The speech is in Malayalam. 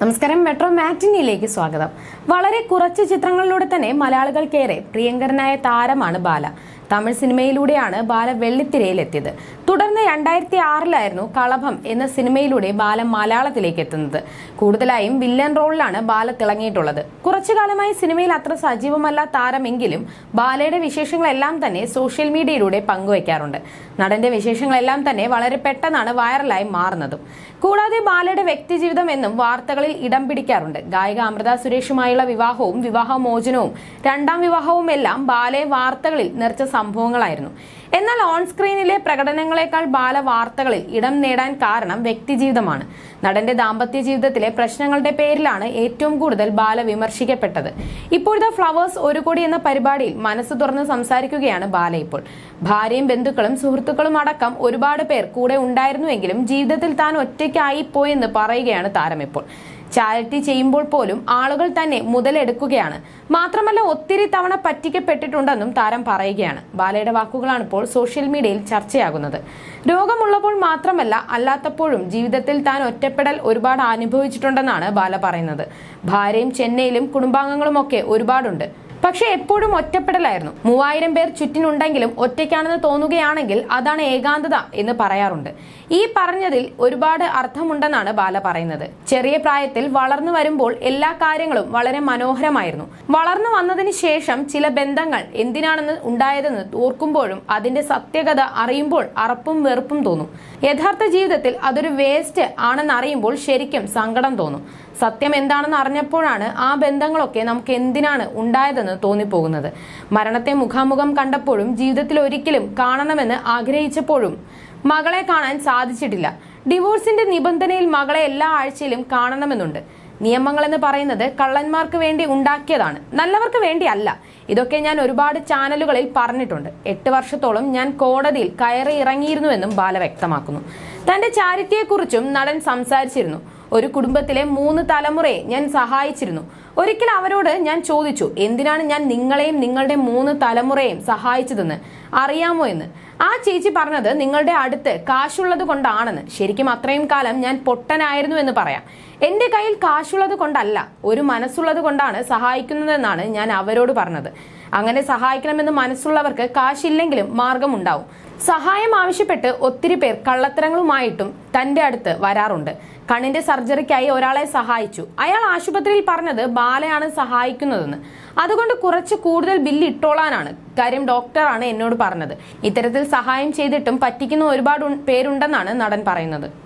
നമസ്കാരം മെട്രോ മാറ്റിനിയിലേക്ക് സ്വാഗതം. വളരെ കുറച്ച് ചിത്രങ്ങളിലൂടെ തന്നെ മലയാളികൾക്കേറെ പ്രിയങ്കരനായ താരമാണ് ബാല. തമിഴ് സിനിമയിലൂടെയാണ് ബാല വെള്ളിത്തിരയിലെത്തിയത്. തുടർന്ന് രണ്ടായിരത്തി ആറിലായിരുന്നു കളഭം എന്ന സിനിമയിലൂടെ ബാല മലയാളത്തിലേക്ക് എത്തുന്നത്. കൂടുതലായും വില്ലൻ റോളിലാണ് ബാല തിളങ്ങിയിട്ടുള്ളത്. കുറച്ചു കാലമായി സിനിമയിൽ അത്ര സജീവമല്ല താരമെങ്കിലും ബാലയുടെ വിശേഷങ്ങളെല്ലാം തന്നെ സോഷ്യൽ മീഡിയയിലൂടെ പങ്കുവയ്ക്കാറുണ്ട്. നടന്റെ വിശേഷങ്ങളെല്ലാം തന്നെ വളരെ പെട്ടെന്നാണ് വൈറലായി മാറുന്നതും. കൂടാതെ ബാലയുടെ വ്യക്തിജീവിതം എന്നും വാർത്തകളിൽ ഇടം പിടിക്കാറുണ്ട്. ഗായിക അമൃത സുരേഷുമായുള്ള വിവാഹവും വിവാഹമോചനവും രണ്ടാം വിവാഹവും എല്ലാം ബാലയെ വാർത്തകളിൽ നിറച്ച സംഭവങ്ങളായിരുന്നു. എന്നാൽ ഓൺ സ്ക്രീനിലെ പ്രകടനങ്ങളെക്കാൾ ബാല വാർത്തകളിൽ ഇടം നേടാൻ കാരണം വ്യക്തിജീവിതമാണ്. നടന്റെ ദാമ്പത്യ ജീവിതത്തിലെ പ്രശ്നങ്ങളുടെ പേരിലാണ് ഏറ്റവും കൂടുതൽ ബാല വിമർശിക്കപ്പെട്ടത്. ഇപ്പോഴത്തെ ഫ്ലവേഴ്സ് ഒരു കോടി എന്ന പരിപാടിയിൽ മനസ്സ് തുറന്ന് സംസാരിക്കുകയാണ് ബാല ഇപ്പോൾ. ഭാര്യയും ബന്ധുക്കളും സുഹൃത്തുക്കളും അടക്കം ഒരുപാട് പേർ കൂടെ ഉണ്ടായിരുന്നുവെങ്കിലും ജീവിതത്തിൽ താൻ ഒറ്റയ്ക്കായി പോയെന്ന് പറയുകയാണ് താരം ഇപ്പോൾ. ചാരിറ്റി ചെയ്യുമ്പോൾ പോലും ആളുകൾ തന്നെ മുതലെടുക്കുകയാണ്. മാത്രമല്ല ഒത്തിരി തവണ പറ്റിക്കപ്പെട്ടിട്ടുണ്ടെന്നും താരം പറയുകയാണ്. ബാലയുടെ വാക്കുകളാണ് ഇപ്പോൾ സോഷ്യൽ മീഡിയയിൽ ചർച്ചയാകുന്നത്. രോഗമുള്ളപ്പോൾ മാത്രമല്ല അല്ലാത്തപ്പോഴും ജീവിതത്തിൽ താൻ ഒറ്റപ്പെടൽ ഒരുപാട് അനുഭവിച്ചിട്ടുണ്ടെന്നാണ് ബാല പറയുന്നത്. ഭാര്യയും ചെന്നൈയിലും കുടുംബാംഗങ്ങളുമൊക്കെ ഒരുപാടുണ്ട്. പക്ഷെ എപ്പോഴും ഒറ്റപ്പെടലായിരുന്നു. മൂവായിരം പേർ ചുറ്റിനുണ്ടെങ്കിലും ഒറ്റയ്ക്കാണെന്ന് തോന്നുകയാണെങ്കിൽ അതാണ് ഏകാന്തത എന്ന് പറയാറുണ്ട്. ഈ പറഞ്ഞതിൽ ഒരുപാട് അർത്ഥമുണ്ടെന്നാണ് ബാല പറയുന്നത്. ചെറിയ പ്രായത്തിൽ വളർന്നു വരുമ്പോൾ എല്ലാ കാര്യങ്ങളും വളരെ മനോഹരമായിരുന്നു. വളർന്നു വന്നതിന് ശേഷം ചില ബന്ധങ്ങൾ എന്തിനാണെന്ന് ഉണ്ടായതെന്ന് ഓർക്കുമ്പോഴും അതിന്റെ സത്യകഥ അറിയുമ്പോൾ അറപ്പും വെറുപ്പും തോന്നും. യഥാർത്ഥ ജീവിതത്തിൽ അതൊരു വേസ്റ്റ് ആണെന്നറിയുമ്പോൾ ശരിക്കും സങ്കടം തോന്നും. സത്യം എന്താണെന്ന് അറിഞ്ഞപ്പോഴാണ് ആ ബന്ധങ്ങളൊക്കെ നമുക്ക് എന്തിനാണ് ഉണ്ടായതെന്ന് തോന്നിപ്പോകുന്നത്. മരണത്തെ മുഖാമുഖം കണ്ടപ്പോഴും ജീവിതത്തിൽ ഒരിക്കലും കാണണമെന്ന് ആഗ്രഹിച്ചപ്പോഴും മകളെ കാണാൻ സാധിച്ചിട്ടില്ല. ഡിവോഴ്സിന്റെ നിബന്ധനയിൽ മകളെ എല്ലാ ആഴ്ചയിലും കാണണമെന്നുണ്ട്. നിയമങ്ങൾ എന്ന് പറയുന്നത് കള്ളന്മാർക്ക് വേണ്ടി ഉണ്ടാക്കിയതാണ്. നല്ലവർക്ക് വേണ്ടിയല്ല. ഇതൊക്കെ ഞാൻ ഒരുപാട് ചാനലുകളിൽ പറഞ്ഞിട്ടുണ്ട്. എട്ട് വർഷത്തോളം ഞാൻ കോടതിയിൽ കയറി ഇറങ്ങിയിരുന്നുവെന്നും ബാല വ്യക്തമാക്കുന്നു. തന്റെ ചാരിറ്റിയെക്കുറിച്ചും നടൻ സംസാരിച്ചിരുന്നു. ഒരു കുടുംബത്തിലെ മൂന്ന് തലമുറയെ ഞാൻ സഹായിച്ചിരുന്നു. ഒരിക്കൽ അവരോട് ഞാൻ ചോദിച്ചു എന്തിനാണ് ഞാൻ നിങ്ങളെയും നിങ്ങളുടെ മൂന്ന് തലമുറയെയും സഹായിച്ചതെന്ന്? അറിയാമോ എന്ന്? ആ ചേച്ചി പറഞ്ഞത് നിങ്ങളുടെ അടുത്ത് കാശുള്ളത് കൊണ്ടാണെന്ന്. ശരിക്കും അത്രയും കാലം ഞാൻ പൊട്ടനായിരുന്നു എന്ന് പറയാം. എന്റെ കയ്യിൽ കാശുള്ളത് കൊണ്ടല്ല ഒരു മനസ്സുള്ളത് കൊണ്ടാണ് സഹായിക്കുന്നതെന്നാണ് ഞാൻ അവരോട് പറഞ്ഞത്. അങ്ങനെ സഹായിക്കണമെന്ന് മനസ്സുള്ളവർക്ക് കാശില്ലെങ്കിലും മാർഗമുണ്ടാവും. സഹായം ആവശ്യപ്പെട്ട് ഒത്തിരി പേർ കള്ളത്തരങ്ങളുമായിട്ടും തന്റെ അടുത്ത് വരാറുണ്ട്. കണ്ണിന്റെ സർജറിക്കായി ഒരാളെ സഹായിച്ചു. അയാൾ ആശുപത്രിയിൽ പറഞ്ഞത് ബാലയാണ് സഹായിക്കുന്നതെന്ന്. അതുകൊണ്ട് കുറച്ച് കൂടുതൽ ബില്ല് ഇട്ടോളാനാണ്. കാര്യം ഡോക്ടറാണ് എന്നോട് പറഞ്ഞത്. ഇത്തരത്തിൽ സഹായം ചെയ്തിട്ടും പറ്റിക്കുന്ന ഒരുപാട് പേരുണ്ടെന്നാണ് നടൻ പറയുന്നത്.